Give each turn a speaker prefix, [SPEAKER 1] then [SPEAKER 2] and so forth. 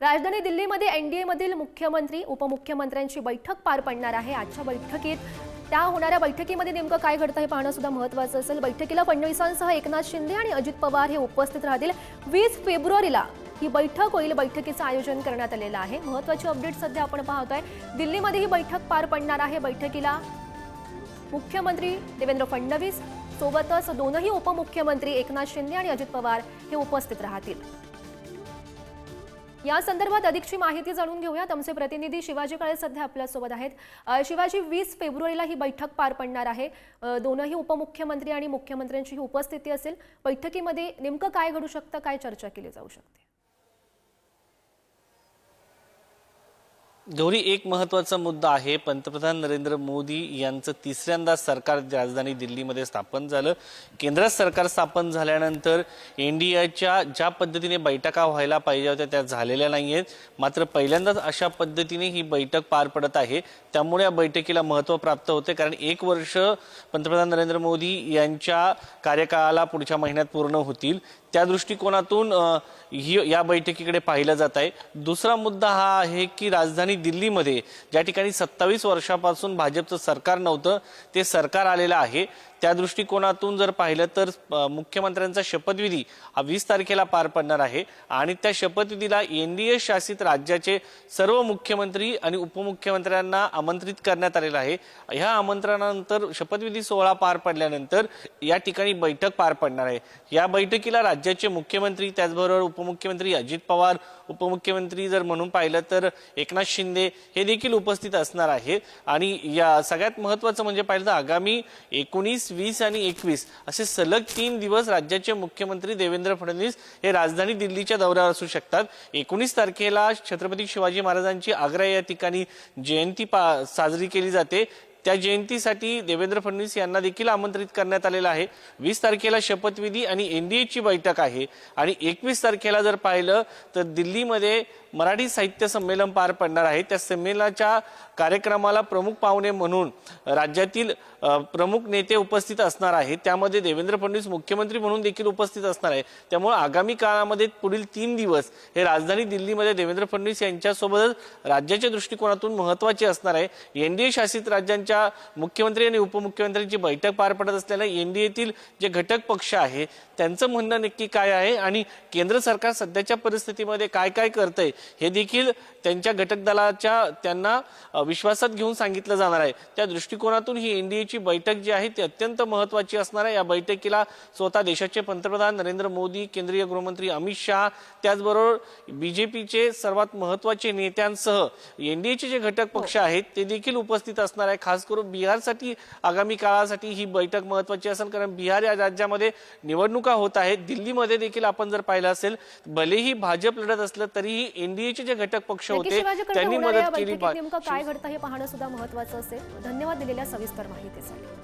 [SPEAKER 1] राजधानी दिल्लीमध्ये N D एमधील मुख्यमंत्री उपमुख्यमंत्र्यांची बैठक पार पडणार आहे. आजच्या बैठकीत त्या होणाऱ्या बैठकीमध्ये नेमकं काय घडतं हे पाहणं सुद्धा महत्त्वाचं असेल. बैठकीला फडणवीसांसह एकनाथ शिंदे आणि अजित पवार हे उपस्थित राहतील. वीस फेब्रुवारीला ही बैठक होईल. बैठकीचं आयोजन करण्यात आलेलं आहे. महत्वाची अपडेट सध्या आपण पाहतोय. दिल्लीमध्ये ही बैठक पार पडणार आहे. बैठकीला मुख्यमंत्री देवेंद्र फडणवीस सोबतच दोनही उपमुख्यमंत्री एकनाथ शिंदे आणि अजित पवार हे उपस्थित राहतील. या संदर्भात अधिकची माहिती जाणून घेऊयात. आमचे प्रतिनिधी शिवाजी काळे सध्या आपल्यासोबत आहेत. शिवाजी वीस फेब्रुवारीला ही बैठक पार पडणार आहे. दोनही उपमुख्यमंत्री आणि मुख्यमंत्र्यांची ही उपस्थिती असेल. बैठकीमध्ये नेमकं काय घडू शकतं काय चर्चा केली जाऊ शकते?
[SPEAKER 2] गौरी एक महत्त्वाचा मुद्दा आहे. पंतप्रधान नरेंद्र मोदी यांचं तिसऱ्यांदा सरकार राजधानी दिल्लीमध्ये स्थापन झालं. केंद्रात सरकार स्थापन झाल्यानंतर एनडीएच्या ज्या पद्धतीने बैठका व्हायला पाहिजे होत्या त्या झालेल्या नाही आहेत मात्र पहिल्यांदाच अशा पद्धतीने ही बैठक पार पडत आहे. त्यामुळे या बैठकीला महत्त्व प्राप्त होते. कारण एक वर्ष पंतप्रधान नरेंद्र मोदी यांच्या कार्यकाळाला पुढच्या महिन्यात पूर्ण होतील. त्या दृष्टिकोनातून ही या बैठकीकडे पाहिलं जात आहे. दुसरा मुद्दा हा आहे की राजधानी दिल्लीमध्ये ज्या ठिकाणी सत्तावीस वर्षापासून भाजपचं सरकार नव्हतं ते सरकार आलेलं आहे. त्या दृष्टिकोनातून जर पाहिलं तर मुख्यमंत्र्यांचा शपथविधी हा वीस तारखेला पार पडणार आहे. आणि त्या शपथविधीला एनडीए शासित राज्याचे सर्व मुख्यमंत्री आणि उपमुख्यमंत्र्यांना आमंत्रित करण्यात आलेलं आहे. ह्या आमंत्रणानंतर शपथविधी सोहळा पार पडल्यानंतर या ठिकाणी बैठक पार पडणार आहे. या बैठकीला राज्याचे मुख्यमंत्री त्याचबरोबर उपमुख्यमंत्री अजित पवार उपमुख्यमंत्री जर म्हणून पाहिलं तर एकनाथ शिंदे हे देखील उपस्थित असणार आहे आणि या सगळ्यात महत्वाचं म्हणजे पाहिलं तर आगामी एकोणीस वीस आणि एकवीस असे सलग तीन दिवस राज्याचे मुख्यमंत्री देवेंद्र फडणवीस हे राजधानी दिल्लीच्या दौऱ्यावर असू शकतात. एकोणीस तारखेला छत्रपती शिवाजी महाराजांची आग्रा या ठिकाणी जयंती पा साजरी केली जाते. त्या जयंतीसाठी देवेंद्र फडणवीस यांना देखील आमंत्रित करण्यात आलेलं आहे. वीस तारखेला शपथविधी आणि एनडीएची बैठक आहे. आणि एकवीस तारखेला जर पाहिलं तर दिल्लीमध्ये मराठी साहित्य संमेलन पार पडणार आहे. त्या संमेलनाच्या कार्यक्रमाला प्रमुख पाहुणे म्हणून राज्यातील प्रमुख नेते उपस्थित असणार आहेत. त्यामध्ये देवेंद्र फडणवीस मुख्यमंत्री म्हणून देखील उपस्थित असणार आहे त्यामुळे आगामी काळामध्ये पुढील तीन दिवस हे राजधानी दिल्लीमध्ये देवेंद्र फडणवीस यांच्यासोबतच राज्याच्या दृष्टिकोनातून महत्त्वाचे असणार आहे. एनडीए शासित राज्यांच्या मुख्यमंत्री आणि उपमुख्यमंत्र्यांची बैठक पार पडत असल्यानं एनडीएतील जे घटक पक्ष आहे त्यांचं म्हणणं नक्की काय आहे? आणि केंद्र सरकार सध्याच्या परिस्थितीमध्ये काय काय करतंय? हे देखील त्यांच्या घटक दलाच्या त्यांना विश्वासात घेऊन सांगितलं जाणार आहे. त्या दृष्टिकोनातून ही एनडीएची बैठक जी आहे ती अत्यंत महत्वाची असणार आहे. या बैठकीला स्वतः देशाचे पंतप्रधान नरेंद्र मोदी केंद्रीय गृहमंत्री अमित शहा त्याचबरोबर बीजेपीचे सर्वात महत्त्वाचे नेत्यांसह एनडीएचे जे घटक पक्ष आहेत ते देखील उपस्थित असणार आहे. खास करून बिहारसाठी आगामी काळासाठी ही बैठक महत्वाची असेल. कारण बिहार या राज्यामध्ये निवडणुका होत आहेत. दिल्लीमध्ये देखील आपण जर पाहिलं असेल भलेही भाजप लढत असलं तरीही एनडीएचे जे घटक पक्ष होते त्यांनी मदत केली
[SPEAKER 1] नेमकं काय घडतं हे पाहणं सुद्धा महत्त्वाचं असेल. धन्यवाद दिलेल्या सविस्तर माहितीसाठी.